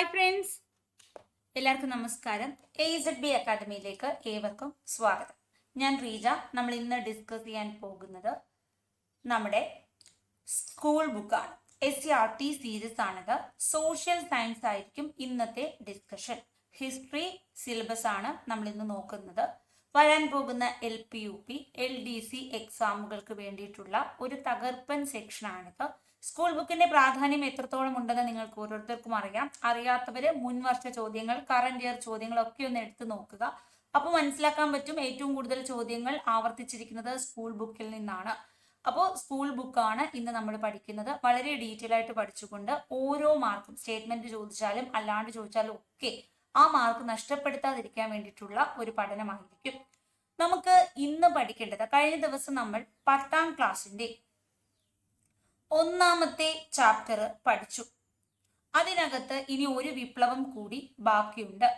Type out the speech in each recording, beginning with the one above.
Hi friends എല്ലാവർക്കും നമസ്കാരം. A Z B അക്കാദമിയിലേക്ക് ഏവർക്കും സ്വാഗതം. ഞാൻ റീജ. നമ്മൾ ഇന്ന് ഡിസ്കസ് ചെയ്യാൻ പോകുന്നത് നമ്മുടെ സ്കൂൾ ബുക്കാണ് S C R T series ആണിത്. സോഷ്യൽ സയൻസ് ആയിരിക്കും ഇന്നത്തെ ഡിസ്കഷൻ ഹിസ്റ്ററി സിലബസ് ആണ് നമ്മൾ ഇന്ന് നോക്കുന്നത്. വരാൻ പോകുന്ന L P U P L D C എക്സാമുകൾക്ക് വേണ്ടിയിട്ടുള്ള ഒരു തകർപ്പൻ സെക്ഷനാണിത് സ്കൂൾ ബുക്കിന്റെ പ്രാധാന്യം എത്രത്തോളം ഉണ്ടെന്ന് നിങ്ങൾക്ക് ഓരോരുത്തർക്കും അറിയാം. അറിയാത്തവര് മുൻവർഷ ചോദ്യങ്ങൾ കറന്റ് ഇയർ ചോദ്യങ്ങൾ ഒക്കെ ഒന്ന് എടുത്തു നോക്കുക. അപ്പോൾ മനസ്സിലാക്കാൻ പറ്റും ഏറ്റവും കൂടുതൽ ചോദ്യങ്ങൾ ആവർത്തിച്ചിരിക്കുന്നത് സ്കൂൾ ബുക്കിൽ നിന്നാണ്. അപ്പോൾ സ്കൂൾ ബുക്കാണ് ഇന്ന് നമ്മൾ പഠിക്കുന്നത്. വളരെ ഡീറ്റെയിൽ ആയിട്ട് പഠിച്ചുകൊണ്ട് ഓരോ മാർക്കും സ്റ്റേറ്റ്മെന്റ് ചോദിച്ചാലും അല്ലാണ്ട് ചോദിച്ചാലും ഒക്കെ ആ മാർക്ക് നഷ്ടപ്പെടുത്താതിരിക്കാൻ വേണ്ടിയിട്ടുള്ള ഒരു പഠനമായിരിക്കും. നമുക്ക് ഇന്ന് പഠിക്കേണ്ടത് കഴിഞ്ഞ ദിവസം നമ്മൾ പത്താം ക്ലാസ്സിന്റെ ഒന്നാമത്തെ ചാപ്റ്റർ പഠിച്ചു. അതിനകത്ത് ഇനി ഒരു വിപ്ലവം കൂടി ബാക്കിയുണ്ട്.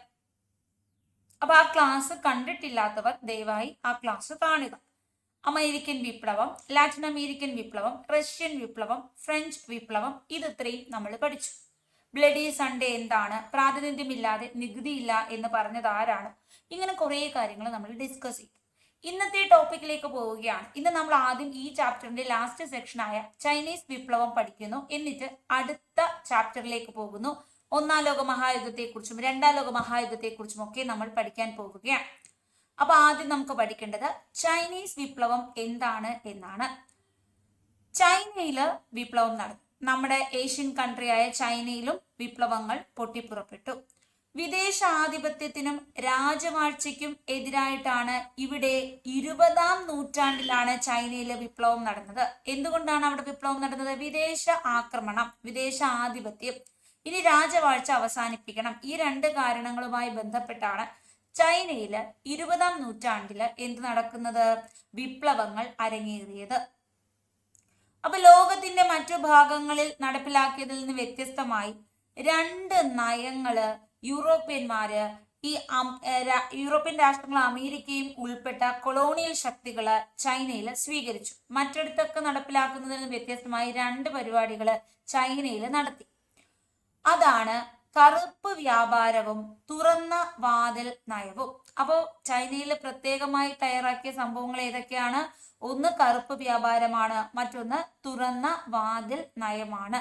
അപ്പൊ ആ ക്ലാസ് കണ്ടിട്ടില്ലാത്തവർ ദയവായി ആ ക്ലാസ് കാണുക. അമേരിക്കൻ വിപ്ലവം ലാറ്റിൻ അമേരിക്കൻ വിപ്ലവം റഷ്യൻ വിപ്ലവം ഫ്രഞ്ച് വിപ്ലവം ഇത് നമ്മൾ പഠിച്ചു. ബ്ലഡി സൺഡേ എന്താണ്? പ്രാതിനിധ്യമില്ലാതെ നികുതിയില്ല എന്ന് പറഞ്ഞത് ആരാണ്? ഇങ്ങനെ കുറേ കാര്യങ്ങൾ നമ്മൾ ഡിസ്കസ് ചെയ്തു. ഇന്നത്തെ ടോപ്പിക്കിലേക്ക് പോവുകയാണ്. ഇന്ന് നമ്മൾ ആദ്യം ഈ ചാപ്റ്ററിന്റെ ലാസ്റ്റ് സെക്ഷനായ ചൈനീസ് വിപ്ലവം പഠിക്കുന്നു. എന്നിട്ട് അടുത്ത ചാപ്റ്ററിലേക്ക് പോകുന്നു. ഒന്നാം ലോക മഹായുദ്ധത്തെക്കുറിച്ചും രണ്ടാം ലോക മഹായുദ്ധത്തെക്കുറിച്ചും ഒക്കെ നമ്മൾ പഠിക്കാൻ പോകുകയാണ് അപ്പൊ ആദ്യം നമുക്ക് പഠിക്കേണ്ടത് ചൈനീസ് വിപ്ലവം എന്താണ് എന്നാണ്. ചൈനയിൽ വിപ്ലവം നടന്നു. നമ്മുടെ ഏഷ്യൻ കൺട്രിയായ ചൈനയിലും വിപ്ലവങ്ങൾ പൊട്ടിപ്പുറപ്പെട്ടു. വിദേശാധിപത്യത്തിനും രാജവാഴ്ചയ്ക്കും എതിരായിട്ടാണ് ഇവിടെ ഇരുപതാം നൂറ്റാണ്ടിലാണ് ചൈനയിലെ വിപ്ലവം നടന്നത്. എന്തുകൊണ്ടാണ് അവിടെ വിപ്ലവം നടന്നത്? വിദേശ ആക്രമണം വിദേശ ആധിപത്യം. ഇനി രാജവാഴ്ച അവസാനിപ്പിക്കണം. ഈ രണ്ട് കാരണങ്ങളുമായി ബന്ധപ്പെട്ടാണ് ചൈനയിൽ ഇരുപതാം നൂറ്റാണ്ടിൽ എന്ത് നടക്കുന്നത്? വിപ്ലവങ്ങൾ അരങ്ങേറിയത്. അപ്പൊ ലോകത്തിന്റെ മറ്റു ഭാഗങ്ങളിൽ നടപ്പിലാക്കിയതിൽ നിന്ന് വ്യത്യസ്തമായി രണ്ട് നയങ്ങൾ യൂറോപ്യന്മാര് ഈ യൂറോപ്യൻ രാഷ്ട്രങ്ങൾ അമേരിക്കയും ഉൾപ്പെട്ട കൊളോണിയൽ ശക്തികൾ ചൈനയിൽ സ്വീകരിച്ചു. മറ്റിടത്തൊക്കെ നടപ്പിലാക്കുന്നതിൽ നിന്ന് വ്യത്യസ്തമായി രണ്ട് പരിപാടികൾ ചൈനയിൽ നടത്തി. അതാണ് കറുപ്പ് വ്യാപാരവും തുറന്ന വാതിൽ നയവും. അപ്പോൾ ചൈനയിൽ പ്രത്യേകമായി തയ്യാറാക്കിയ സംഭവങ്ങൾ ഏതൊക്കെയാണ്? ഒന്ന് കറുപ്പ് വ്യാപാരമാണ് മറ്റൊന്ന് തുറന്ന വാതിൽ നയമാണ്.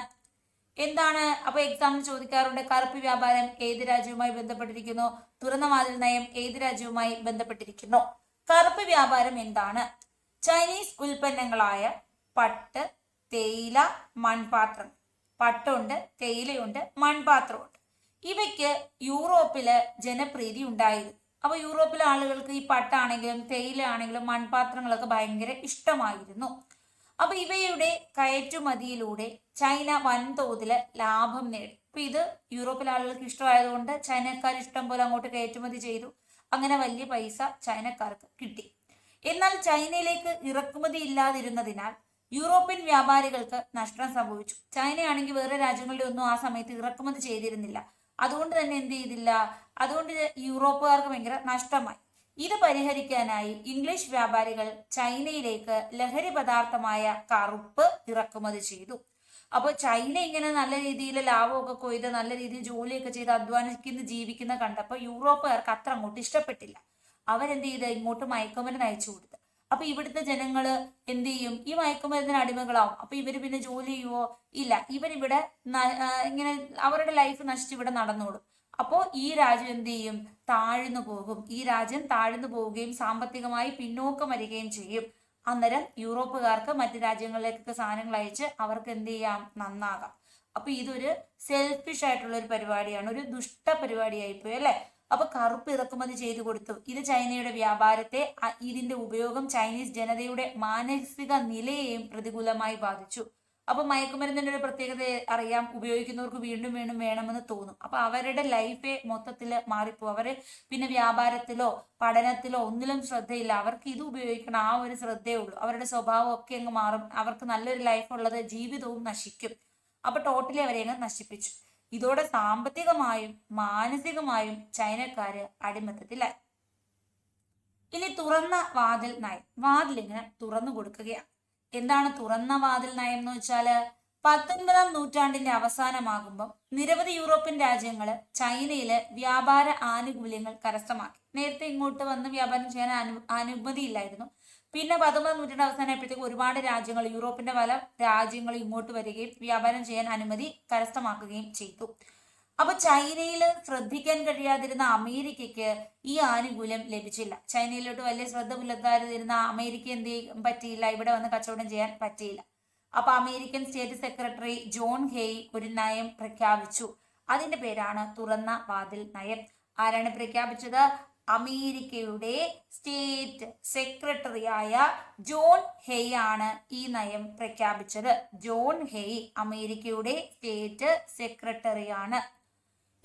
എന്താണ്? അപ്പൊ എക്സാമിന് ചോദിക്കാറുണ്ട് കറുപ്പ് വ്യാപാരം ഏത് രാജ്യവുമായി ബന്ധപ്പെട്ടിരിക്കുന്നു? തുറന്ന വാതിൽ നയം ഏത് രാജ്യവുമായി ബന്ധപ്പെട്ടിരിക്കുന്നു? കറുപ്പ് വ്യാപാരം എന്താണ്? ചൈനീസ് ഉൽപ്പന്നങ്ങളായ പട്ട് തേയില മൺപാത്രം. പട്ടുണ്ട് തേയിലയുണ്ട് മൺപാത്രമുണ്ട്. ഇവയ്ക്ക് യൂറോപ്പിൽ ജനപ്രീതി ഉണ്ടായിരുന്നു അപ്പൊ യൂറോപ്പിലെ ആളുകൾക്ക് ഈ പട്ടാണെങ്കിലും തേയില ആണെങ്കിലും മൺപാത്രങ്ങളൊക്കെ ഭയങ്കര ഇഷ്ടമായിരുന്നു. അപ്പൊ ഇവയുടെ കയറ്റുമതിയിലൂടെ ചൈന വൻതോതിൽ ലാഭം നേടി. അപ്പൊ ഇത് യൂറോപ്പിലെ ആളുകൾക്ക് ഇഷ്ടമായതുകൊണ്ട് ചൈനക്കാർ ഇഷ്ടം പോലെ അങ്ങോട്ട് കയറ്റുമതി ചെയ്തു. അങ്ങനെ വലിയ പൈസ ചൈനക്കാർക്ക് കിട്ടി. എന്നാൽ ചൈനയിലേക്ക് ഇറക്കുമതി ഇല്ലാതിരുന്നതിനാൽ യൂറോപ്യൻ വ്യാപാരികൾക്ക് നഷ്ടം സംഭവിച്ചു. ചൈനയാണെങ്കിൽ വേറെ രാജ്യങ്ങളുടെ ഒന്നും ആ സമയത്ത് ഇറക്കുമതി ചെയ്തിരുന്നില്ല. അതുകൊണ്ട് തന്നെ എന്ത് ചെയ്തില്ല? അതുകൊണ്ട് യൂറോപ്പുകാർക്ക് ഭയങ്കര നഷ്ടമായി. ഇത് പരിഹരിക്കാനായി ഇംഗ്ലീഷ് വ്യാപാരികൾ ചൈനയിലേക്ക് ലഹരി പദാർത്ഥമായ കറുപ്പ് ഇറക്കുമതി ചെയ്തു. അപ്പോൾ ചൈന ഇങ്ങനെ നല്ല രീതിയിൽ ലാഭമൊക്കെ കൊയ്ത് നല്ല രീതിയിൽ ജോലിയൊക്കെ ചെയ്ത് അധ്വാനിക്കുന്ന ജീവിക്കുന്ന കണ്ടപ്പോൾ യൂറോപ്പുകാർക്ക് അത്ര അങ്ങോട്ട് ഇഷ്ടപ്പെട്ടില്ല. അവരെന്ത് ചെയ്ത്? ഇങ്ങോട്ട് മയക്കുമരുന്ന് അയച്ചു കൊടുത്തു. അപ്പൊ ഇവിടുത്തെ ജനങ്ങൾ എന്ത് ചെയ്യും? ഈ മയക്കുമരുന്നിന് അടിമകളാവും. അപ്പൊ ഇവർ പിന്നെ ജോലി ചെയ്യുവോ? ഇല്ല. ഇവരിവിടെ ഇങ്ങനെ അവരുടെ ലൈഫ് നശിച്ച് ഇവിടെ നടന്നോളും. അപ്പോ ഈ രാജ്യം എന്ത് ചെയ്യും? താഴ്ന്നു പോകും. ഈ രാജ്യം താഴ്ന്നു പോവുകയും സാമ്പത്തികമായി പിന്നോക്കം വരികയും ചെയ്യും. അന്നേരം യൂറോപ്പുകാർക്ക് മറ്റു രാജ്യങ്ങളിലേക്കൊക്കെ സാധനങ്ങൾ അയച്ച് അവർക്ക് എന്ത് ചെയ്യാം? നന്നാകാം. അപ്പൊ ഇതൊരു സെൽഫിഷ് ആയിട്ടുള്ള ഒരു പരിപാടിയാണ്. ഒരു ദുഷ്ട പരിപാടിയായി പോയി അല്ലെ? അപ്പൊ കറുപ്പ് ഇറക്കുമതി ചെയ്തു കൊടുത്തു. ഇത് ചൈനയുടെ വ്യാപാരത്തെ ഇതിന്റെ ഉപയോഗം ചൈനീസ് ജനതയുടെ മാനസിക നിലയെയും പ്രതികൂലമായി ബാധിച്ചു. അപ്പൊ മയക്കുമരുന്നിന്റെ ഒരു പ്രത്യേകത അറിയാം. ഉപയോഗിക്കുന്നവർക്ക് വീണ്ടും വീണ്ടും വേണമെന്ന് തോന്നും. അപ്പൊ അവരുടെ ലൈഫേ മൊത്തത്തിൽ മാറിപ്പോ അവർ പിന്നെ വ്യാപാരത്തിലോ പഠനത്തിലോ ഒന്നിലും ശ്രദ്ധയില്ല. അവർക്ക് ഇത് ഉപയോഗിക്കണം. ആ ഒരു ശ്രദ്ധയേ ഉള്ളൂ. അവരുടെ സ്വഭാവം ഒക്കെ അങ്ങ് മാറും. അവർക്ക് നല്ലൊരു ലൈഫ് ഉള്ളത് ജീവിതവും നശിക്കും. അപ്പൊ ടോട്ടലി അവരെ അങ്ങ് നശിപ്പിച്ചു. ഇതോടെ സാമ്പത്തികമായും മാനസികമായും ചൈനക്കാര് അടിമത്തത്തിലായി. ഇനി തുറന്ന വാതിൽ നയം. വാതിൽ ഇങ്ങനെ തുറന്നു കൊടുക്കുകയാണ്. എന്താണ് തുറന്ന വാതിൽ നയം എന്ന് വെച്ചാൽ? പത്തൊൻപതാം നൂറ്റാണ്ടിന്റെ അവസാനമാകുമ്പോൾ നിരവധി യൂറോപ്യൻ രാജ്യങ്ങൾ ചൈനയിൽ വ്യാപാര ആനുകൂല്യങ്ങൾ കരസ്ഥമാക്കി. നേരത്തെ ഇങ്ങോട്ട് വന്ന് വ്യാപാരം ചെയ്യാൻ അനു അനുമതിയില്ലായിരുന്നു. പിന്നെ പത്തൊമ്പതാം നൂറ്റാണ്ട് അവസാനമായപ്പോഴത്തേക്ക് ഒരുപാട് രാജ്യങ്ങൾ യൂറോപ്പിന്റെ പല രാജ്യങ്ങൾ ഇങ്ങോട്ട് വരികയും വ്യാപാരം ചെയ്യാൻ അനുമതി കരസ്ഥമാക്കുകയും ചെയ്തു. അപ്പൊ ചൈനയിൽ ശ്രദ്ധിക്കാൻ കഴിയാതിരുന്ന അമേരിക്കയ്ക്ക് ഈ ആനുകൂല്യം ലഭിച്ചില്ല. ചൈനയിലോട്ട് വലിയ ശ്രദ്ധ പുലർത്താതിരുന്ന അമേരിക്ക എന്ത് പറ്റിയില്ല. ഇവിടെ വന്ന് കച്ചവടം ചെയ്യാൻ പറ്റിയില്ല. അപ്പൊ American state secretary John Hay ഒരു നയം പ്രഖ്യാപിച്ചു. അതിന്റെ പേരാണ് തുറന്ന വാതിൽ നയം. ആരാണ് പ്രഖ്യാപിച്ചത്? അമേരിക്കയുടെ സ്റ്റേറ്റ് സെക്രട്ടറി ആയ ജോൺ ഹെയ് ആണ് ഈ നയം പ്രഖ്യാപിച്ചത്. ജോൺ ഹെയ് അമേരിക്കയുടെ സ്റ്റേറ്റ് സെക്രട്ടറിയാണ്.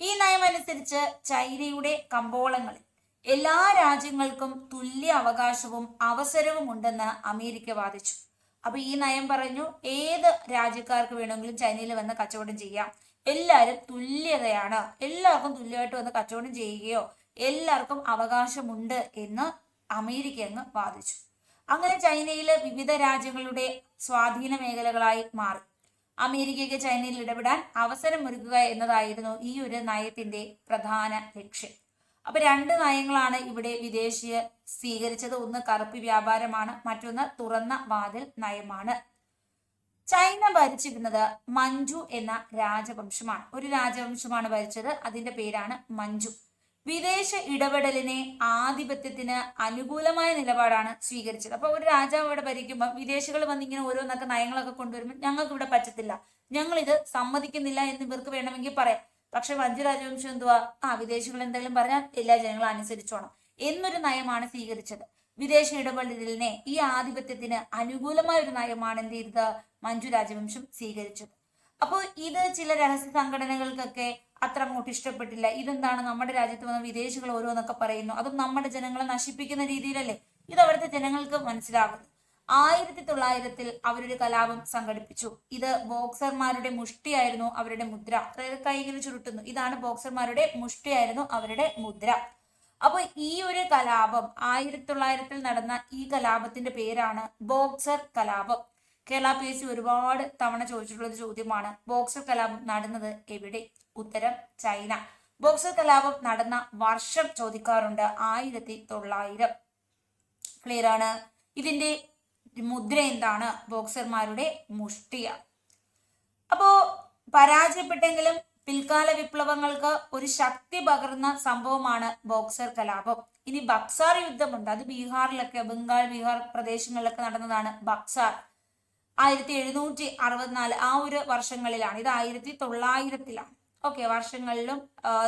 ഈ നയം അനുസരിച്ച് ചൈനയുടെ കമ്പോളങ്ങളിൽ എല്ലാ രാജ്യങ്ങൾക്കും തുല്യ അവകാശവും അവസരവും ഉണ്ടെന്ന് അമേരിക്ക വാദിച്ചു. അപ്പൊ ഈ നയം പറഞ്ഞു ഏത് രാജ്യക്കാർക്ക് വേണമെങ്കിലും ചൈനയിൽ വന്ന് കച്ചവടം ചെയ്യാം. എല്ലാവരും തുല്യതയാണ്. എല്ലാവർക്കും തുല്യമായിട്ട് വന്ന് കച്ചവടം ചെയ്യുകയോ എല്ലാവർക്കും അവകാശമുണ്ട് എന്ന് അമേരിക്ക അങ്ങ് വാദിച്ചു. അങ്ങനെ ചൈനയിലെ വിവിധ രാജ്യങ്ങളുടെ സ്വാധീന മേഖലകളായി മാറി. അമേരിക്കയ്ക്ക് ചൈനയിൽ ഇടപെടാൻ അവസരമൊരുക്കുക എന്നതായിരുന്നു ഈ ഒരു നയത്തിന്റെ പ്രധാന ലക്ഷ്യം. അപ്പൊ രണ്ട് നയങ്ങളാണ് ഇവിടെ വിദേശീയ സ്വീകരിച്ചത്. ഒന്ന് കറുപ്പ് വ്യാപാരമാണ് മറ്റൊന്ന് തുറന്ന വാതിൽ നയമാണ്. ചൈന ഭരിച്ചിരുന്നത് മഞ്ജു എന്ന രാജവംശമാണ്. ഒരു രാജവംശമാണ് ഭരിച്ചത്. അതിന്റെ പേരാണ് മഞ്ജു. വിദേശ ഇടപെടലിനെ ആധിപത്യത്തിന് അനുകൂലമായ നിലപാടാണ് സ്വീകരിച്ചത്. അപ്പൊ ഒരു രാജാവ് ഇവിടെ ഭരിക്കുമ്പോൾ വിദേശികൾ വന്നിങ്ങനെ ഓരോന്നൊക്കെ നയങ്ങളൊക്കെ കൊണ്ടുവരുമ്പോൾ ഞങ്ങൾക്ക് ഇവിടെ പറ്റത്തില്ല. ഞങ്ങൾ ഇത് സമ്മതിക്കുന്നില്ല എന്ന് ഇവർക്ക് വേണമെങ്കിൽ പറയാം. പക്ഷെ മഞ്ജു രാജവംശം എന്തുവാ? ആ വിദേശികൾ എന്തെങ്കിലും പറഞ്ഞാൽ എല്ലാ ജനങ്ങളും അനുസരിച്ചോണം എന്നൊരു നയമാണ് സ്വീകരിച്ചത്. വിദേശ ഇടപെടലിനെ ഈ ആധിപത്യത്തിന് അനുകൂലമായ ഒരു നയമാണ് എന്ത് ചെയ്തത്? മഞ്ജു രാജവംശം സ്വീകരിച്ചത്. അപ്പോൾ ഇത് ചില രഹസ്യ സംഘടനകൾക്കൊക്കെ അത്ര അങ്ങോട്ട് ഇഷ്ടപ്പെട്ടില്ല. ഇതെന്താണ്? നമ്മുടെ രാജ്യത്ത് വന്ന വിദേശികൾ ഓരോന്നൊക്കെ പറയുന്നു. അതും നമ്മുടെ ജനങ്ങളെ നശിപ്പിക്കുന്ന രീതിയിലല്ലേ? ഇത് അവിടുത്തെ ജനങ്ങൾക്ക് മനസ്സിലാകുന്നു ആയിരത്തി തൊള്ളായിരത്തിൽ അവരൊരു കലാപം സംഘടിപ്പിച്ചു. ഇത് ബോക്സർമാരുടെ മുഷ്ടിയായിരുന്നു അവരുടെ മുദ്ര. അതായത് കൈ ഇങ്ങനെ ചുരുട്ടുന്നു. ഇതാണ് ബോക്സർമാരുടെ മുഷ്ടിയായിരുന്നു അവരുടെ മുദ്ര. അപ്പൊ ഈ ഒരു കലാപം ആയിരത്തി തൊള്ളായിരത്തിൽ നടന്ന ഈ കലാപത്തിന്റെ പേരാണ് ബോക്സർ കലാപം. കേരള പി എസ് ഒരുപാട് തവണ ചോദിച്ചിട്ടുള്ള ഒരു ചോദ്യമാണ് ബോക്സർ കലാപം നടന്നത് എവിടെ? ഉത്തരം ചൈന. ബോക്സർ കലാപം നടന്ന വർഷം ചോദിക്കാറുണ്ട് ആയിരത്തി തൊള്ളായിരം. ക്ലിയർ ആണ്? ഇതിന്റെ മുദ്ര എന്താണ്? ബോക്സർമാരുടെ മുഷ്ടിയ. അപ്പോ പരാജയപ്പെട്ടെങ്കിലും പിൽക്കാല വിപ്ലവങ്ങൾക്ക് ഒരു ശക്തി പകർന്ന സംഭവമാണ് ബോക്സർ കലാപം. ഇനി ബക്സാർ യുദ്ധമുണ്ട്. അത് ബീഹാറിലൊക്കെ ബംഗാൾ ബീഹാർ പ്രദേശങ്ങളിലൊക്കെ നടന്നതാണ് ബക്സാർ. ആയിരത്തി എഴുന്നൂറ്റി അറുപത്തിനാല് ആ ഒരു വർഷങ്ങളിലാണ്. ഇത് ആയിരത്തി തൊള്ളായിരത്തിലാണ്. ഓക്കെ വർഷങ്ങളിലും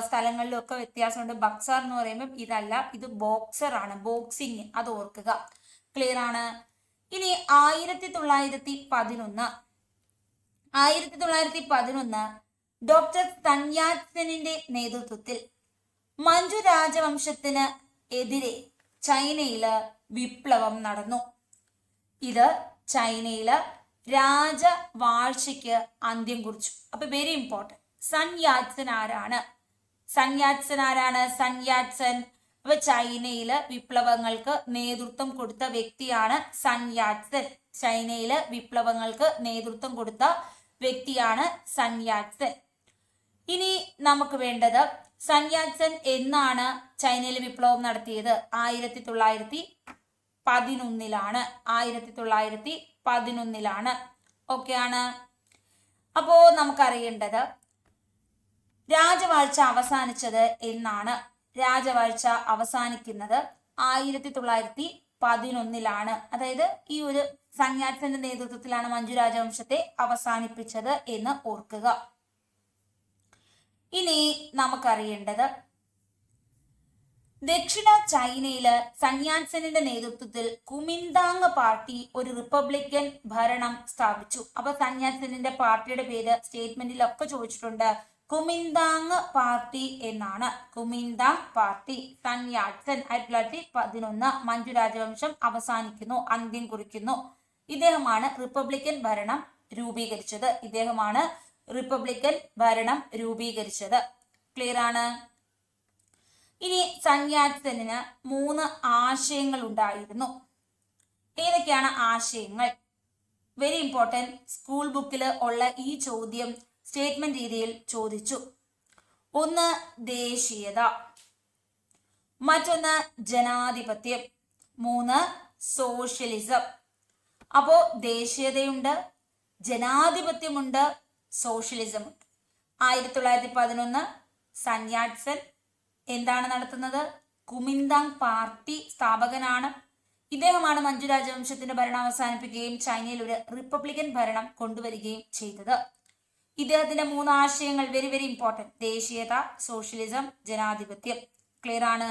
സ്ഥലങ്ങളിലും ഒക്കെ വ്യത്യാസമുണ്ട്. ബക്സർ എന്ന് പറയുമ്പോൾ ഇതല്ല ഇത് ബോക്സർ ആണ് ബോക്സിങ് അത് ഓർക്കുക. ക്ലിയർ ആണ്? ഇനി ആയിരത്തി തൊള്ളായിരത്തി പതിനൊന്ന് ആയിരത്തി തൊള്ളായിരത്തി പതിനൊന്ന് ഡോക്ടർ തന്യാസനിന്റെ നേതൃത്വത്തിൽ മഞ്ജു രാജവംശത്തിന് എതിരെ ചൈനയിൽ വിപ്ലവം നടന്നു. ഇത് ചൈനയിൽ രാജവാഴ്ചയ്ക്ക് അന്ത്യം കുറിച്ചു. അപ്പൊ വെരി ഇമ്പോർട്ടന്റ് സൺ യാറ്റ്സൻ ആരാണ് സൺ ആരാണ് അപ്പൊ ചൈനയിൽ വിപ്ലവങ്ങൾക്ക് നേതൃത്വം കൊടുത്ത വ്യക്തിയാണ് സൺ ചൈനയിലെ വിപ്ലവങ്ങൾക്ക് നേതൃത്വം കൊടുത്ത വ്യക്തിയാണ് സൺ ഇനി നമുക്ക് വേണ്ടത് സൺ എന്നാണ് ചൈനയിൽ വിപ്ലവം നടത്തിയത്. ആയിരത്തി തൊള്ളായിരത്തി പതിനൊന്നിലാണ്. ആയിരത്തി തൊള്ളായിരത്തി പതിനൊന്നിലാണ് ഓക്കെയാണ് അപ്പോ നമുക്കറിയേണ്ടത് രാജവാഴ്ച അവസാനിച്ചത് എന്നാണ് രാജവാഴ്ച അവസാനിക്കുന്നത് ആയിരത്തി തൊള്ളായിരത്തി പതിനൊന്നിലാണ് അതായത് ഈ ഒരു സംഘാത്തിന്റെ നേതൃത്വത്തിലാണ് മഞ്ജു രാജവംശത്തെ അവസാനിപ്പിച്ചത് എന്ന് ഓർക്കുക. ഇനി നമുക്കറിയേണ്ടത് ദക്ഷിണ ചൈനയിൽ സന്യാസനിന്റെ നേതൃത്വത്തിൽ കുമിന്താങ് പാർട്ടി ഒരു റിപ്പബ്ലിക്കൻ ഭരണം സ്ഥാപിച്ചു. അപ്പൊ സന്യാസനിന്റെ പാർട്ടിയുടെ പേര് സ്റ്റേറ്റ്മെന്റിലൊക്കെ ചോദിച്ചിട്ടുണ്ട്. കുമിന്താങ് പാർട്ടി എന്നാണ്. Kuomintang party Sun Yat sen ആയിരത്തി തൊള്ളായിരത്തി പതിനൊന്ന് മഞ്ജു രാജവംശം അവസാനിക്കുന്നു അന്ത്യം കുറിക്കുന്നു. ഇദ്ദേഹമാണ് റിപ്പബ്ലിക്കൻ ഭരണം രൂപീകരിച്ചത്. ഇദ്ദേഹമാണ് റിപ്പബ്ലിക്കൻ ഭരണം രൂപീകരിച്ചത്. ക്ലിയർ ആണ്? ഇനി സന്യാസത്തിന് മൂന്ന് ആശയങ്ങൾ ഉണ്ടായിരുന്നു. ഏതൊക്കെയാണ് ആശയങ്ങൾ? വെരി ഇമ്പോർട്ടന്റ് സ്കൂൾ ബുക്കിൽ ഉള്ള ഈ ചോദ്യം സ്റ്റേറ്റ്മെന്റ് രീതിയിൽ ചോദിച്ചു. ഒന്ന് ദേശീയത. മറ്റൊന്ന് ജനാധിപത്യം. മൂന്ന് സോഷ്യലിസം. അപ്പോ ദേശീയതയുണ്ട് ജനാധിപത്യമുണ്ട് സോഷ്യലിസം ഉണ്ട് ആയിരത്തി തൊള്ളായിരത്തി പതിനൊന്ന് സന്യാട്സൻ എന്താണ് നടത്തുന്നത്? കുമിന്താങ് പാർട്ടി സ്ഥാപകനാണ്. ഇദ്ദേഹമാണ് മഞ്ജു രാജവംശത്തിന്റെ ഭരണം അവസാനിപ്പിക്കുകയും ചൈനയിൽ ഒരു റിപ്പബ്ലിക്കൻ ഭരണം കൊണ്ടുവരികയും ചെയ്തത്. ഇദ്ദേഹത്തിന്റെ മൂന്ന് ആശയങ്ങൾ വെരി വെരി ഇമ്പോർട്ടന്റ് ദേശീയത സോഷ്യലിസം ജനാധിപത്യം. ക്ലിയർ ആണ്?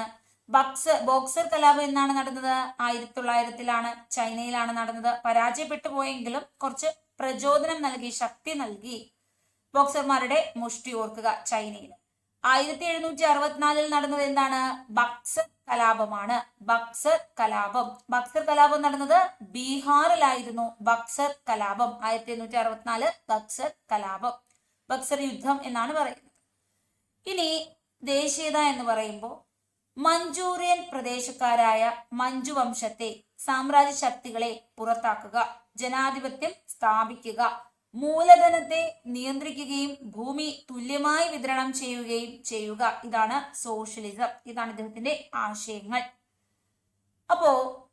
ബക്സ് ബോക്സർ കലാപം എന്നാണ് നടന്നത്. ആയിരത്തി തൊള്ളായിരത്തിലാണ് ചൈനയിലാണ് നടന്നത്. പരാജയപ്പെട്ടു പോയെങ്കിലും കുറച്ച് പ്രചോദനം നൽകി ശക്തി നൽകി. ബോക്സർമാരുടെ മുഷ്ടി ഓർക്കുക ചൈനയിൽ. ആയിരത്തി എഴുന്നൂറ്റി അറുപത്തിനാലിൽ നടന്നത് എന്താണ്? ബക്സർ കലാപമാണ്. ബക്സർ കലാപം. ബക്സർ കലാപം നടന്നത് ബീഹാറിലായിരുന്നു. ബക്സർ കലാപം. ആയിരത്തി എണ്ണൂറ്റി അറുപത്തിനാല് ബക്സർ കലാപം. ബക്സർ യുദ്ധം എന്നാണ് പറയുന്നത്. ഇനി ദേശീയത എന്ന് പറയുമ്പോൾ മഞ്ചൂറിയൻ പ്രദേശക്കാരായ മഞ്ജു വംശത്തെ സാമ്രാജ്യ ശക്തികളെ പുറത്താക്കുക ജനാധിപത്യം സ്ഥാപിക്കുക മൂലധനത്തെ നിയന്ത്രിക്കുകയും ഭൂമി തുല്യമായി വിതരണം ചെയ്യുകയും ചെയ്യുക. ഇതാണ് സോഷ്യലിസം. ഇതാണ് ഇദ്ദേഹത്തിന്റെ ആശയങ്ങൾ. അപ്പോ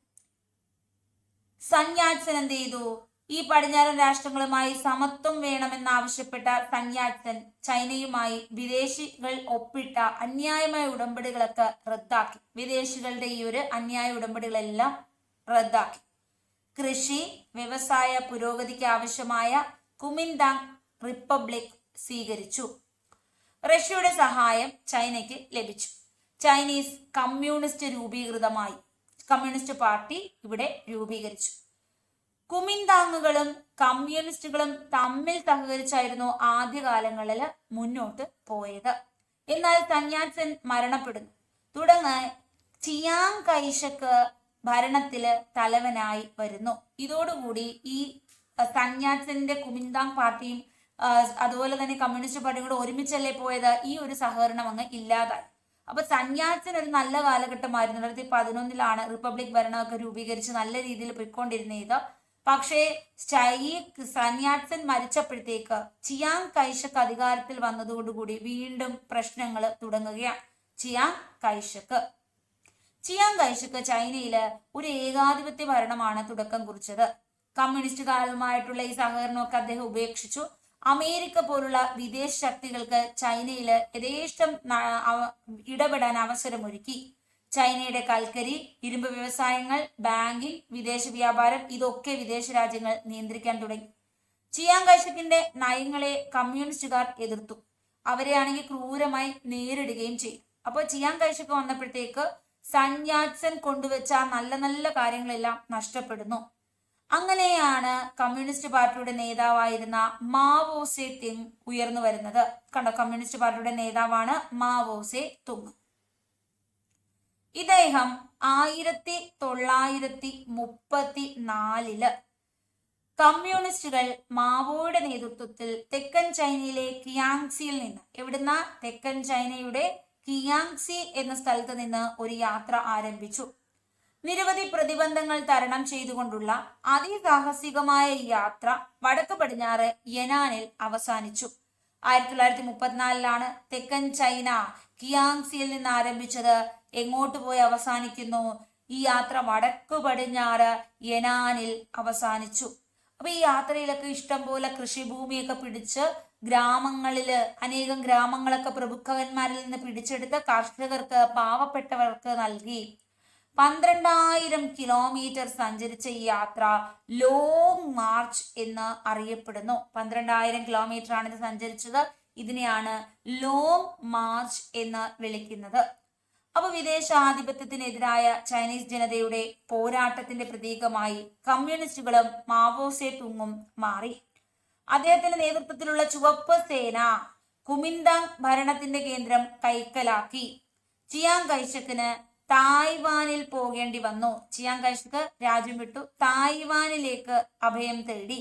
സന്യാസൻ എന്ത് ചെയ്തു? ഈ പടിഞ്ഞാറൻ രാഷ്ട്രങ്ങളുമായി സമത്വം വേണമെന്നാവശ്യപ്പെട്ട സന്യാസൻ ചൈനയുമായി വിദേശികൾ ഒപ്പിട്ട അന്യായമായ ഉടമ്പടികളൊക്കെ റദ്ദാക്കി. വിദേശികളുടെ ഈ ഒരു അന്യായ ഉടമ്പടികളെല്ലാം റദ്ദാക്കി. കൃഷി വ്യവസായ പുരോഗതിക്ക് ആവശ്യമായ കുമിന്താങ് റിപ്പബ്ലിക് സ്വീകരിച്ചു. റഷ്യയുടെ സഹായം ചൈനയ്ക്ക് ലഭിച്ചു. ചൈനീസ് കമ്മ്യൂണിസ്റ്റ് രൂപീകൃതമായി. കമ്മ്യൂണിസ്റ്റ് പാർട്ടി ഇവിടെ രൂപീകരിച്ചു. കുമിന്താങ്ങുകളും കമ്മ്യൂണിസ്റ്റുകളും തമ്മിൽ സഹകരിച്ചായിരുന്നു ആദ്യകാലങ്ങളിൽ മുന്നോട്ട് പോയത്. എന്നാൽ സന്യാസൻ മരണപ്പെടുന്നു. തുടർന്ന് ചിയാങ് കൈഷക്ക് ഭരണത്തിൽ തലവനായി വരുന്നു. ഇതോടുകൂടി ഈ സന്യാസന്റെ കുമിന്താങ് പാർട്ടിയും അതുപോലെ തന്നെ കമ്മ്യൂണിസ്റ്റ് പാർട്ടിയും കൂടെ ഒരുമിച്ചല്ലേ പോയത്? ഈ ഒരു സഹകരണം അങ്ങ് ഇല്ലാതായി. അപ്പൊ സന്യാസിന് ഒരു നല്ല കാലഘട്ടമായിരുന്നു രണ്ടായിരത്തി പതിനൊന്നിലാണ് റിപ്പബ്ലിക് ഭരണമൊക്കെ രൂപീകരിച്ച് നല്ല രീതിയിൽ പോയിക്കൊണ്ടിരുന്നത് പക്ഷേ ഈ സന്യാസൻ മരിച്ചപ്പോഴത്തേക്ക് ചിയാങ് കൈഷക്ക് അധികാരത്തിൽ വന്നതോടുകൂടി വീണ്ടും പ്രശ്നങ്ങൾ തുടങ്ങുകയാണ്. ചിയാങ് കൈഷക്ക്. ചിയാങ് കൈഷക്ക് ചൈനയിൽ ഒരു ഏകാധിപത്യ ഭരണമാണ് തുടക്കം കുറിച്ചത്. കമ്മ്യൂണിസ്റ്റുകാരുമായിട്ടുള്ള ഈ സഹകരണമൊക്കെ അദ്ദേഹം ഉപേക്ഷിച്ചു. അമേരിക്ക പോലുള്ള വിദേശ ശക്തികൾക്ക് ചൈനയിൽ യഥേഷ്ടം ഇടപെടാൻ അവസരമൊരുക്കി. ചൈനയുടെ കൽക്കരി ഇരുമ്പ് വ്യവസായങ്ങൾ ബാങ്കിംഗ് വിദേശ വ്യാപാരം ഇതൊക്കെ വിദേശ രാജ്യങ്ങൾ നിയന്ത്രിക്കാൻ തുടങ്ങി. ചിയാങ് കൈഷക്കിന്റെ നയങ്ങളെ കമ്മ്യൂണിസ്റ്റുകാർ എതിർത്തു. അവരെയാണെങ്കിൽ ക്രൂരമായി നേരിടുകയും ചെയ്തു. അപ്പോൾ ചിയാങ് കൈഷക്ക് വന്നപ്പോഴത്തേക്ക് സന്യാസൻ കൊണ്ടുവച്ച നല്ല നല്ല കാര്യങ്ങളെല്ലാം നഷ്ടപ്പെടുന്നു. അങ്ങനെയാണ് കമ്മ്യൂണിസ്റ്റ് പാർട്ടിയുടെ നേതാവായിരുന്ന മാവോ സെ തിങ് ഉയർന്നു വരുന്നത്. കണ്ട കമ്മ്യൂണിസ്റ്റ് പാർട്ടിയുടെ നേതാവാണ് മാവോ സെ തുങ്. ഇദ്ദേഹം ആയിരത്തി തൊള്ളായിരത്തി മുപ്പത്തി നാലിൽ കമ്മ്യൂണിസ്റ്റുകൾ മാവോയുടെ നേതൃത്വത്തിൽ തെക്കൻ ചൈനയിലെ കിയാങ്സിയിൽ നിന്ന് എവിടുന്ന? തെക്കൻ ചൈനയുടെ കിയാങ്സി എന്ന സ്ഥലത്ത് നിന്ന് ഒരു യാത്ര ആരംഭിച്ചു. നിരവധി പ്രതിബന്ധങ്ങൾ തരണം ചെയ്തുകൊണ്ടുള്ള അതിസാഹസികമായ യാത്ര വടക്ക് പടിഞ്ഞാറ് യനാനിൽ അവസാനിച്ചു. ആയിരത്തി തൊള്ളായിരത്തി മുപ്പത്തിനാലിലാണ് തെക്കൻ ചൈന കിയാങ്സിയിൽ നിന്ന് ആരംഭിച്ചത്. എങ്ങോട്ട് പോയി അവസാനിക്കുന്നു? ഈ യാത്ര വടക്ക് പടിഞ്ഞാറ് യനാനിൽ അവസാനിച്ചു. അപ്പൊ ഈ യാത്രയിലൊക്കെ ഇഷ്ടം പോലെ കൃഷിഭൂമിയൊക്കെ പിടിച്ച് ഗ്രാമങ്ങളിൽ അനേകം ഗ്രാമങ്ങളൊക്കെ പ്രഭുക്കന്മാരിൽ നിന്ന് പിടിച്ചെടുത്ത് കർഷകർക്ക് പാവപ്പെട്ടവർക്ക് നൽകി. പന്ത്രണ്ടായിരം കിലോമീറ്റർ സഞ്ചരിച്ച ഈ യാത്ര ലോങ് മാർച്ച് എന്ന് അറിയപ്പെടുന്നു. പന്ത്രണ്ടായിരം കിലോമീറ്റർ ആണ് ഇത് സഞ്ചരിച്ചത്. ഇതിനെയാണ് ലോങ് മാർച്ച് എന്ന് വിളിക്കുന്നത്. അപ്പൊ വിദേശാധിപത്യത്തിനെതിരായ ചൈനീസ് ജനതയുടെ പോരാട്ടത്തിന്റെ പ്രതീകമായി കമ്മ്യൂണിസ്റ്റുകളും മാവോസെ തുങ്ങും മാറി. അദ്ദേഹത്തിന്റെ നേതൃത്വത്തിലുള്ള ചുവപ്പ് സേന കുമിന്താങ് ഭരണത്തിന്റെ കേന്ദ്രം കൈക്കലാക്കി. ചിയാങ് കൈഷക്കിന് തായ്വാനിൽ പോകേണ്ടി വന്നു. ചിയാങ് രാജ്യം വിട്ടു. തായ്വാനിലേക്ക് അഭയം തേടി.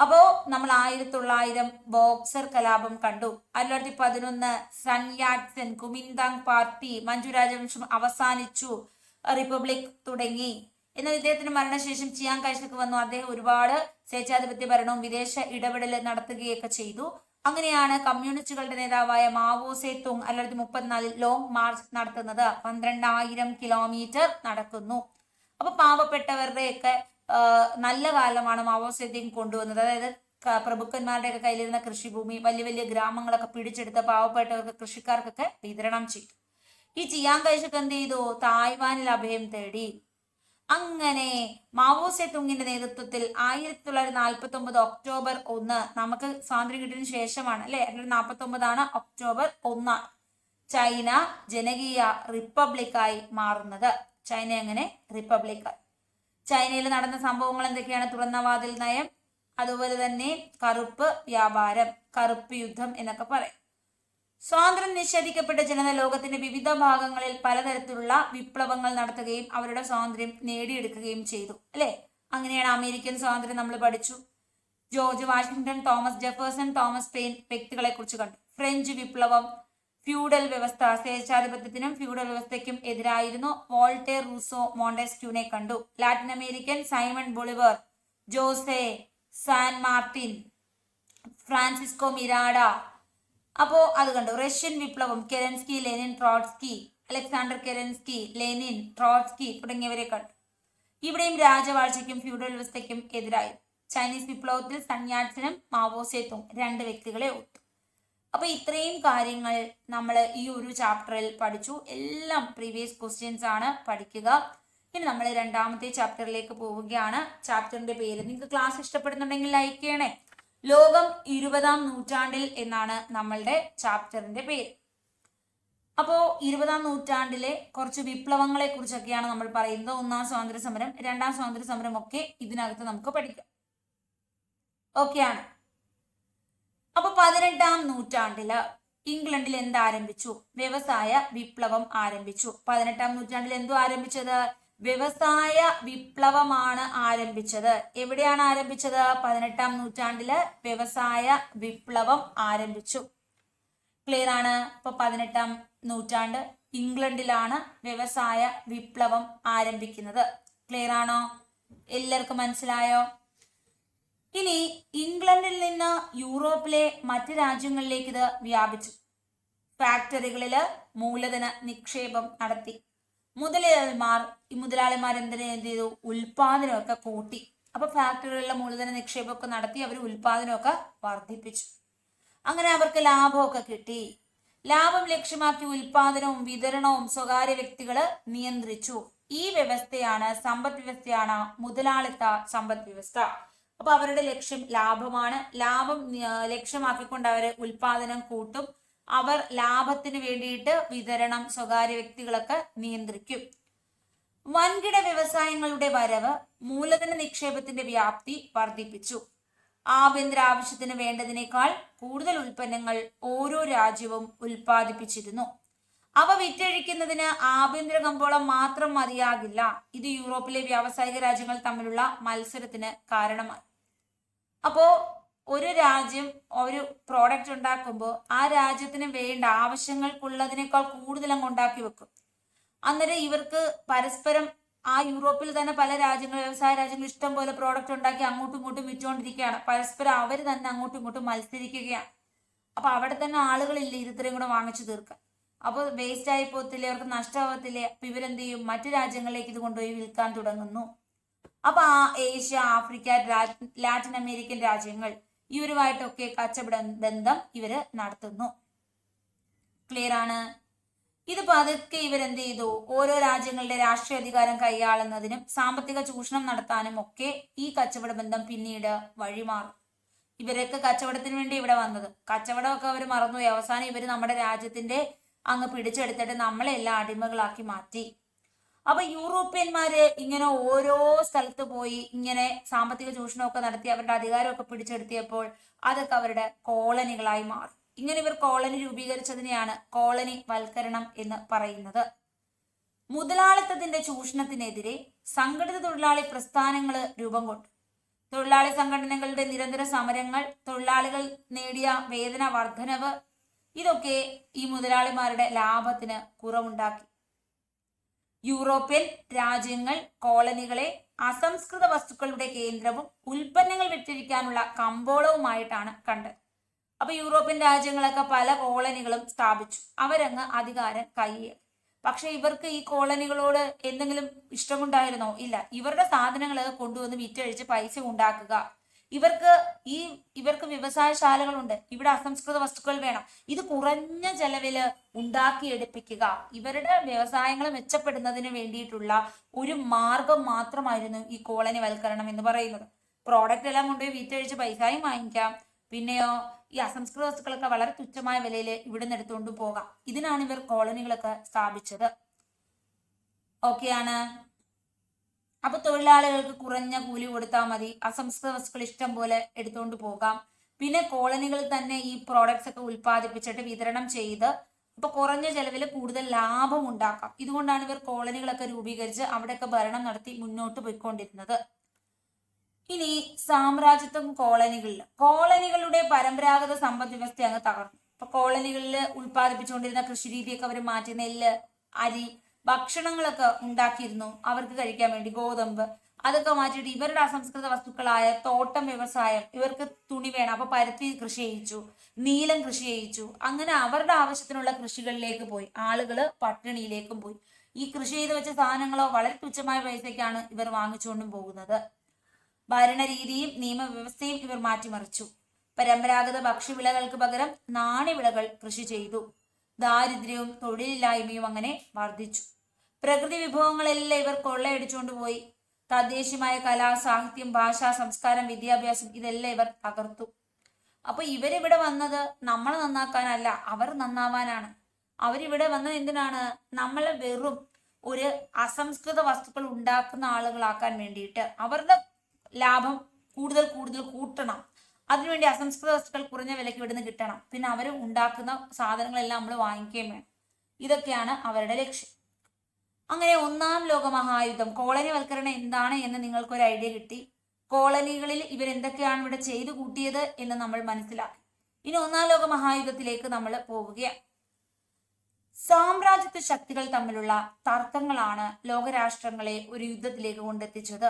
അപ്പോ നമ്മൾ ആയിരത്തി തൊള്ളായിരം ബോക്സർ കലാപം കണ്ടു. ആയിരത്തി തൊള്ളായിരത്തി പതിനൊന്ന് സൻയാറ്റ്സൻ കുമിന്താങ് പാർട്ടി മഞ്ജു രാജവംശം അവസാനിച്ചു. റിപ്പബ്ലിക് തുടങ്ങി. എന്നാൽ ഇദ്ദേഹത്തിന് മരണശേഷം ചിയാങ് കൈഷക്ക് വന്നു. അദ്ദേഹം ഒരുപാട് സ്വേച്ഛാധിപത്യ ഭരണവും വിദേശ ഇടപെടൽ നടത്തുകയൊക്കെ ചെയ്തു. അങ്ങനെയാണ് കമ്മ്യൂണിസ്റ്റുകളുടെ നേതാവായ മാവോ സേ തുങ് അല്ലാതെ മുപ്പത്തിനാലിൽ ലോങ് മാർച്ച് നടത്തുന്നത്. പന്ത്രണ്ടായിരം കിലോമീറ്റർ നടക്കുന്നു. അപ്പൊ പാവപ്പെട്ടവരുടെയൊക്കെ നല്ല കാലമാണ് മാവോ സേ തുങ് കൊണ്ടുവന്നത്. അതായത് പ്രഭുക്കന്മാരുടെ പ്രഭുക്കന്മാരുടെയൊക്കെ കയ്യിലിരുന്ന കൃഷിഭൂമി വലിയ വലിയ ഗ്രാമങ്ങളൊക്കെ പിടിച്ചെടുത്ത് പാവപ്പെട്ടവർക്ക് കൃഷിക്കാർക്കൊക്കെ വിതരണം ചെയ്തു. ഈ ചിയാങ് കൈഷക്ക് എന്ത് ചെയ്തു? തായ്വാനിൽ അഭയം തേടി. അങ്ങനെ മാവോ സെ തുങ്ങിന്റെ നേതൃത്വത്തിൽ ആയിരത്തി തൊള്ളായിരത്തി നാൽപ്പത്തി ഒമ്പത് ഒക്ടോബർ ഒന്ന് നമുക്ക് സ്വാതന്ത്ര്യം കിട്ടിയതിനു ശേഷമാണ് അല്ലെ? നാൽപ്പത്തി ഒമ്പതാണ് ഒക്ടോബർ ഒന്ന്. ചൈന ജനകീയ റിപ്പബ്ലിക്കായി മാറുന്നത്. ചൈന എങ്ങനെ? റിപ്പബ്ലിക്കായി ചൈനയിൽ നടന്ന സംഭവങ്ങൾ എന്തൊക്കെയാണ്? തുറന്ന വാതിൽ നയം അതുപോലെ തന്നെ കറുപ്പ് വ്യാപാരം കറുപ്പ് യുദ്ധം എന്നൊക്കെ പറയും. സ്വാതന്ത്ര്യം നിഷേധിക്കപ്പെട്ട ജനത ലോകത്തിന്റെ വിവിധ ഭാഗങ്ങളിൽ പലതരത്തിലുള്ള വിപ്ലവങ്ങൾ നടത്തുകയും അവരുടെ സ്വാതന്ത്ര്യം നേടിയെടുക്കുകയും ചെയ്തു. അല്ലെ? അങ്ങനെയാണ് അമേരിക്കൻ സ്വാതന്ത്ര്യം നമ്മൾ പഠിച്ചു. George Washington Thomas Jefferson Thomas Paine വ്യക്തികളെ കുറിച്ച് കണ്ടു. ഫ്രഞ്ച് വിപ്ലവം ഫ്യൂഡൽ വ്യവസ്ഥ സ്വേച്ഛാധിപത്യത്തിനും ഫ്യൂഡൽ വ്യവസ്ഥയ്ക്കും എതിരായിരുന്നു. വോൾട്ടേർ റൂസോ മോണ്ടെസ്ക്യൂനെ കണ്ടു. Latin American Simon Bolivar Jose San Martin Francisco Miranda അപ്പോ അത് കണ്ടു? റഷ്യൻ വിപ്ലവം Kerensky Lenin Trotsky Alexander Kerensky Lenin Trotsky തുടങ്ങിയവരെ കണ്ടു. ഇവിടെയും രാജവാഴ്ചയ്ക്കും ഫ്യൂഡൽ വ്യവസ്ഥയ്ക്കും എതിരായി. ചൈനീസ് വിപ്ലവത്തിൽ സന്യാസിനും മാവോസേത്തും രണ്ട് വ്യക്തികളെ ഒത്തു. അപ്പൊ ഇത്രയും കാര്യങ്ങൾ നമ്മൾ ഈ ഒരു ചാപ്റ്ററിൽ പഠിച്ചു. എല്ലാം പ്രീവിയസ് ക്വസ്റ്റ്യൻസ് ആണ്. പഠിക്കുക. ഇനി നമ്മൾ രണ്ടാമത്തെ ചാപ്റ്ററിലേക്ക് പോവുകയാണ്. ചാപ്റ്ററിന്റെ പേര് നിങ്ങൾക്ക് ക്ലാസ് ഇഷ്ടപ്പെടുന്നുണ്ടെങ്കിൽ ലൈക്ക് ചെയ്യണേ. ലോകം ഇരുപതാം നൂറ്റാണ്ടിൽ എന്നാണ് നമ്മളുടെ ചാപ്റ്ററിന്റെ പേര്. അപ്പോ ഇരുപതാം നൂറ്റാണ്ടിലെ കുറച്ച് വിപ്ലവങ്ങളെ കുറിച്ചൊക്കെയാണ് നമ്മൾ പറയുന്നത്. ഒന്നാം സ്വാതന്ത്ര്യ സമരം രണ്ടാം സ്വാതന്ത്ര്യ സമരം ഒക്കെ ഇതിനകത്ത് നമുക്ക് പഠിക്കാം. ഓക്കെയാണ് അപ്പൊ പതിനെട്ടാം നൂറ്റാണ്ടിൽ ഇംഗ്ലണ്ടിൽ എന്ത് ആരംഭിച്ചു? വ്യവസായ വിപ്ലവം ആരംഭിച്ചു. പതിനെട്ടാം നൂറ്റാണ്ടിൽ എന്തോ ആരംഭിച്ചത്? വ്യവസായ വിപ്ലവമാണ് ആരംഭിച്ചത്. എവിടെയാണ് ആരംഭിച്ചത്? പതിനെട്ടാം നൂറ്റാണ്ടിൽ വ്യവസായ വിപ്ലവം ആരംഭിച്ചു. ക്ലിയർ ആണ്? ഇപ്പൊ പതിനെട്ടാം നൂറ്റാണ്ട് ഇംഗ്ലണ്ടിലാണ് വ്യവസായ വിപ്ലവം ആരംഭിക്കുന്നത്. ക്ലിയർ ആണോ? എല്ലാവർക്കും മനസ്സിലായോ? ഇനി ഇംഗ്ലണ്ടിൽ നിന്ന് യൂറോപ്പിലെ മറ്റ് രാജ്യങ്ങളിലേക്ക് ഇത് വ്യാപിച്ചു. ഫാക്ടറികളിൽ മൂലധന നിക്ഷേപം നടത്തി. മുതലാളിമാർ ഈ മുതലാളിമാർ എന്തിനു എന്ത് ചെയ്തു? ഉൽപാദനമൊക്കെ കൂട്ടി. അപ്പൊ ഫാക്ടറികളിലെ മൂലധന നിക്ഷേപമൊക്കെ നടത്തി അവർ ഉൽപാദനമൊക്കെ വർദ്ധിപ്പിച്ചു. അങ്ങനെ അവർക്ക് ലാഭമൊക്കെ കിട്ടി. ലാഭം ലക്ഷ്യമാക്കി ഉൽപാദനവും വിതരണവും സ്വകാര്യ വ്യക്തികൾ നിയന്ത്രിച്ചു. ഈ വ്യവസ്ഥയാണ് സമ്പദ് വ്യവസ്ഥയാണ് മുതലാളിത്ത സമ്പദ് വ്യവസ്ഥ. അപ്പൊ അവരുടെ ലക്ഷ്യം ലാഭമാണ്. ലാഭം ലക്ഷ്യമാക്കിക്കൊണ്ട് അവർ ഉൽപാദനം കൂട്ടും. അവർ ലാഭത്തിന് വേണ്ടിയിട്ട് വിതരണം സ്വകാര്യ വ്യക്തികളൊക്കെ നിയന്ത്രിക്കും. വൻകിട വ്യവസായങ്ങളുടെ വരവ് മൂലധന നിക്ഷേപത്തിന്റെ വ്യാപ്തി വർദ്ധിപ്പിച്ചു. ആഭ്യന്തര ആവശ്യത്തിന് വേണ്ടതിനേക്കാൾ കൂടുതൽ ഉൽപ്പന്നങ്ങൾ ഓരോ രാജ്യവും ഉൽപ്പാദിപ്പിച്ചിരുന്നു. അവ വിറ്റഴിക്കുന്നതിന് ആഭ്യന്തര കമ്പോളം മാത്രം മതിയാകില്ല. ഇത് യൂറോപ്പിലെ വ്യാവസായിക രാജ്യങ്ങൾ തമ്മിലുള്ള മത്സരത്തിന് കാരണമായി. അപ്പോ ഒരു രാജ്യം ഒരു പ്രോഡക്റ്റ് ഉണ്ടാക്കുമ്പോൾ ആ രാജ്യത്തിന് വേണ്ട ആവശ്യങ്ങൾക്കുള്ളതിനേക്കാൾ കൂടുതൽ അങ്ങ് ഉണ്ടാക്കി വെക്കും. അന്നേരം ഇവർക്ക് പരസ്പരം ആ യൂറോപ്പിൽ തന്നെ പല രാജ്യങ്ങൾ വ്യവസായ രാജ്യങ്ങൾ ഇഷ്ടം പോലെ പ്രോഡക്റ്റ് ഉണ്ടാക്കി അങ്ങോട്ടും ഇങ്ങോട്ടും വിറ്റുകൊണ്ടിരിക്കുകയാണ് പരസ്പരം അവർ തന്നെ അങ്ങോട്ടും ഇങ്ങോട്ടും മത്സരിക്കുകയാണ്. അപ്പൊ അവിടെ തന്നെ ആളുകളില്ല ഇത് ഇത്രയും കൂടെ വാങ്ങിച്ചു തീർക്കാൻ? അപ്പോൾ വേസ്റ്റ് ആയി പോകത്തില്ലേ? അവർക്ക് നഷ്ടമാവത്തില്ലേ? അപ്പൊ ഇവരെന്ത് ചെയ്യും? മറ്റു രാജ്യങ്ങളിലേക്ക് ഇത് കൊണ്ടുപോയി വിൽക്കാൻ തുടങ്ങുന്നു. അപ്പൊ ആ ഏഷ്യ ആഫ്രിക്ക ലാറ്റിൻ അമേരിക്കൻ രാജ്യങ്ങൾ ഇവരുമായിട്ടൊക്കെ കച്ചവട ബന്ധം ഇവർ നടത്തുന്നു. ക്ലിയർ ആണ്? ഇത് പതുക്കെ ഇവരെന്ത് ചെയ്തു? ഓരോ രാജ്യങ്ങളുടെ രാഷ്ട്രീയ അധികാരം കൈയാളുന്നതിനും സാമ്പത്തിക ചൂഷണം നടത്താനും ഒക്കെ ഈ കച്ചവട ബന്ധം പിന്നീട് വഴിമാറും. ഇവരൊക്കെ കച്ചവടത്തിന് വേണ്ടി ഇവിടെ വന്നത്. കച്ചവടമൊക്കെ അവർ മറന്നുപോയി. അവസാനം ഇവർ നമ്മുടെ രാജ്യത്തിന്റെ അങ്ങ് പിടിച്ചെടുത്തിട്ട് നമ്മളെ എല്ലാം അടിമകളാക്കി മാറ്റി. അപ്പൊ യൂറോപ്യന്മാര് ഇങ്ങനെ ഓരോ സ്ഥലത്ത് പോയി ഇങ്ങനെ സാമ്പത്തിക ചൂഷണമൊക്കെ നടത്തി അവരുടെ അധികാരമൊക്കെ പിടിച്ചെടുത്തിയപ്പോൾ അതൊക്കെ അവരുടെ കോളനികളായി മാറി. ഇങ്ങനെ ഇവർ കോളനി രൂപീകരിച്ചതിനെയാണ് കോളനി വൽക്കരണം എന്ന് പറയുന്നത്. മുതലാളിത്തത്തിന്റെ ചൂഷണത്തിനെതിരെ സംഘടിത തൊഴിലാളി പ്രസ്ഥാനങ്ങൾ രൂപം കൊണ്ടു. തൊഴിലാളി സംഘടനകളുടെ നിരന്തര സമരങ്ങൾ തൊഴിലാളികൾ നേടിയ വേതന വർധനവ് ഇതൊക്കെ ഈ മുതലാളിമാരുടെ ലാഭത്തിന് കുറവുണ്ടാക്കി. യൂറോപ്യൻ രാജ്യങ്ങൾ കോളനികളെ അസംസ്കൃത വസ്തുക്കളുടെ കേന്ദ്രവും ഉൽപ്പന്നങ്ങൾ വിറ്റിരിക്കാനുള്ള കമ്പോളവുമായിട്ടാണ് കണ്ടത്. അപ്പൊ യൂറോപ്യൻ രാജ്യങ്ങളൊക്കെ പല കോളനികളും സ്ഥാപിച്ചു. അവരങ്ങ് അധികാരം കൈയേറി പക്ഷെ ഇവർക്ക് ഈ കോളനികളോട് എന്തെങ്കിലും ഇഷ്ടമുണ്ടായിരുന്നോ? ഇല്ല. ഇവരുടെ സാധനങ്ങൾ കൊണ്ടുവന്ന് വിറ്റഴിച്ച് പൈസ ഉണ്ടാക്കുക ഇവർക്ക് ഈ ഇവർക്ക് വ്യവസായശാലകളുണ്ട്. ഇവിടെ അസംസ്കൃത വസ്തുക്കൾ വേണം. ഇത് കുറഞ്ഞ ചെലവിൽ ഉണ്ടാക്കിയെടുപ്പിക്കുക. ഇവരുടെ വ്യവസായങ്ങൾ മെച്ചപ്പെടുന്നതിന് വേണ്ടിയിട്ടുള്ള ഒരു മാർഗം മാത്രമായിരുന്നു ഈ കോളനി വൽക്കരണം എന്ന് പറയുന്നത്. പ്രോഡക്റ്റ് എല്ലാം കൊണ്ടുപോയി വിറ്റഴിച്ച് പൈസയും വാങ്ങിക്കാം. പിന്നെയോ ഈ അസംസ്കൃത വസ്തുക്കളൊക്കെ വളരെ തുച്ഛമായ വിലയിൽ ഇവിടെ നിന്ന് എടുത്തുകൊണ്ട് പോകാം. ഇതിനാണ് ഇവർ കോളനികളൊക്കെ സ്ഥാപിച്ചത്. ഓക്കെയാണ് അപ്പൊ തൊഴിലാളികൾക്ക് കുറഞ്ഞ കൂലി കൊടുത്താൽ മതി. അസംസ്കൃത വസ്തുക്കൾ ഇഷ്ടം പോലെ എടുത്തുകൊണ്ട് പോകാം. പിന്നെ കോളനികളിൽ തന്നെ ഈ പ്രോഡക്ട്സ് ഒക്കെ ഉൽപ്പാദിപ്പിച്ചിട്ട് വിതരണം ചെയ്ത് ഇപ്പൊ കുറഞ്ഞ ചെലവിൽ കൂടുതൽ ലാഭം ഉണ്ടാക്കാം. ഇതുകൊണ്ടാണ് ഇവർ കോളനികളൊക്കെ രൂപീകരിച്ച് അവിടെയൊക്കെ ഭരണം നടത്തി മുന്നോട്ട് പോയിക്കൊണ്ടിരുന്നത്. ഇനി സാമ്രാജ്യത്വം കോളനികളിൽ കോളനികളുടെ പരമ്പരാഗത സമ്പദ് വ്യവസ്ഥ അങ്ങ് തകർന്നു. ഇപ്പൊ കോളനികളിൽ ഉൽപ്പാദിപ്പിച്ചുകൊണ്ടിരുന്ന കൃഷി രീതിയൊക്കെ അവർ മാറ്റി. നെല്ല് അരി ഭക്ഷണങ്ങളൊക്കെ ഉണ്ടാക്കിയിരുന്നു. അവർക്ക് കഴിക്കാൻ വേണ്ടി ഗോതമ്പ്. അതൊക്കെ മാറ്റിയിട്ട് ഇവരുടെ അസംസ്കൃത വസ്തുക്കളായ തോട്ടം വ്യവസായം ഇവർക്ക് തുണി വേണം. അപ്പൊ പരുത്തി കൃഷി ചെയ്യിച്ചു നീലം കൃഷി ചെയ്യിച്ചു. അങ്ങനെ അവരുടെ ആവശ്യത്തിനുള്ള കൃഷികളിലേക്ക് പോയി. ആളുകൾ പട്ടിണിയിലേക്കും പോയി. ഈ കൃഷി ചെയ്ത് വെച്ച സാധനങ്ങളോ വളരെ തുച്ഛമായ പൈസയ്ക്കാണ് ഇവർ വാങ്ങിച്ചുകൊണ്ടും പോകുന്നത്. ഭരണരീതിയും നിയമവ്യവസ്ഥയും ഇവർ മാറ്റിമറിച്ചു. പരമ്പരാഗത ഭക്ഷ്യവിളകൾക്ക് പകരം നാണ്യവിളകൾ കൃഷി ചെയ്തു. ദാരിദ്ര്യവും തൊഴിലില്ലായ്മയും അങ്ങനെ വർദ്ധിച്ചു. പ്രകൃതി വിഭവങ്ങളെല്ലാം ഇവർ കൊള്ളയടിച്ചുകൊണ്ട് പോയി. തദ്ദേശീയമായ കല സാഹിത്യം ഭാഷ സംസ്കാരം വിദ്യാഭ്യാസം ഇതെല്ലാം ഇവർ തകർത്തു. അപ്പൊ ഇവരിവിടെ വന്നത് നമ്മളെ നന്നാക്കാനല്ല അവർ നന്നാവാനാണ്. അവരിവിടെ വന്നത് എന്തിനാണ്? നമ്മളെ വെറും ഒരു അസംസ്കൃത വസ്തുക്കൾ ഉണ്ടാക്കുന്ന ആളുകളാക്കാൻ വേണ്ടിയിട്ട്. അവരുടെ ലാഭം കൂടുതൽ കൂടുതൽ കൂട്ടണം. അതിനുവേണ്ടി അസംസ്കൃത വസ്തുക്കൾ കുറഞ്ഞ വിലയ്ക്ക് ഇവിടുന്ന് കിട്ടണം. പിന്നെ അവർ ഉണ്ടാക്കുന്ന സാധനങ്ങളെല്ലാം നമ്മൾ വാങ്ങിക്കുകയും വേണം. ഇതൊക്കെയാണ് അവരുടെ ലക്ഷ്യം. അങ്ങനെ ഒന്നാം ലോക മഹായുദ്ധം കോളനിവൽക്കരണം എന്താണ് എന്ന് നിങ്ങൾക്ക് ഒരു ഐഡിയ കിട്ടി. കോളനികളിൽ ഇവരെന്തൊക്കെയാണ് ഇവിടെ ചെയ്തു കൂട്ടിയത് എന്ന് നമ്മൾ മനസ്സിലാക്കി. ഇനി ഒന്നാം ലോക മഹായുദ്ധത്തിലേക്ക് നമ്മൾ പോവുകയാണ്. സാമ്രാജ്യത്വ ശക്തികൾ തമ്മിലുള്ള തർക്കങ്ങളാണ് ലോകരാഷ്ട്രങ്ങളെ ഒരു യുദ്ധത്തിലേക്ക് കൊണ്ടെത്തിച്ചത്.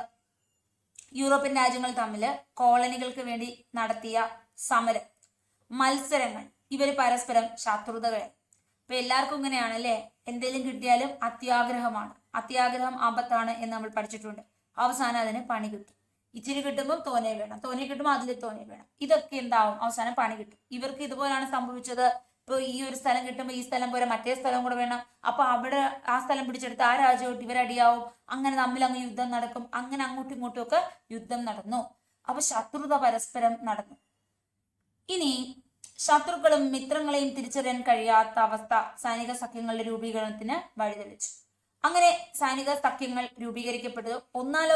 യൂറോപ്യൻ രാജ്യങ്ങൾ തമ്മിൽ കോളനികൾക്ക് വേണ്ടി നടത്തിയ സമരം മത്സരങ്ങൾ ഇവർ പരസ്പരം ശത്രുതകൾ ഇപ്പൊ എല്ലാവർക്കും ഇങ്ങനെയാണ് അല്ലേ? എന്തെങ്കിലും കിട്ടിയാലും അത്യാഗ്രഹമാണ്. അത്യാഗ്രഹം ആപത്താണ് എന്ന് നമ്മൾ പഠിച്ചിട്ടുണ്ട്. അവസാനം അതിന് പണി കിട്ടും. ഇച്ചിരി കിട്ടുമ്പോൾ തോനെ വേണം. തോനെ കിട്ടുമ്പോൾ അതിൽ തോനെ വേണം. ഇതൊക്കെ എന്താവും? അവസാനം പണി കിട്ടും. ഇവർക്ക് ഇതുപോലാണ് സംഭവിച്ചത്. ഇപ്പൊ ഈ ഒരു സ്ഥലം കിട്ടുമ്പോൾ ഈ സ്ഥലം പോലെ മറ്റേ സ്ഥലം കൂടെ വേണം. അപ്പൊ അവിടെ ആ സ്ഥലം പിടിച്ചെടുത്ത് ആ രാജ്യമായിട്ട് ഇവരടിയാവും അങ്ങനെ തമ്മിൽ അങ്ങ് യുദ്ധം നടക്കും. അങ്ങനെ അങ്ങോട്ടും ഇങ്ങോട്ടും ഒക്കെ യുദ്ധം നടന്നു. അപ്പൊ ശത്രുത പരസ്പരം നടന്നു. ഇനി ശത്രുക്കളും മിത്രങ്ങളെയും തിരിച്ചറിയാൻ കഴിയാത്ത അവസ്ഥ സൈനിക സഖ്യങ്ങളുടെ രൂപീകരണത്തിന് വഴിതെളിച്ചു. അങ്ങനെ സൈനിക സഖ്യങ്ങൾ രൂപീകരിക്കപ്പെട്ടത് ഒന്നാം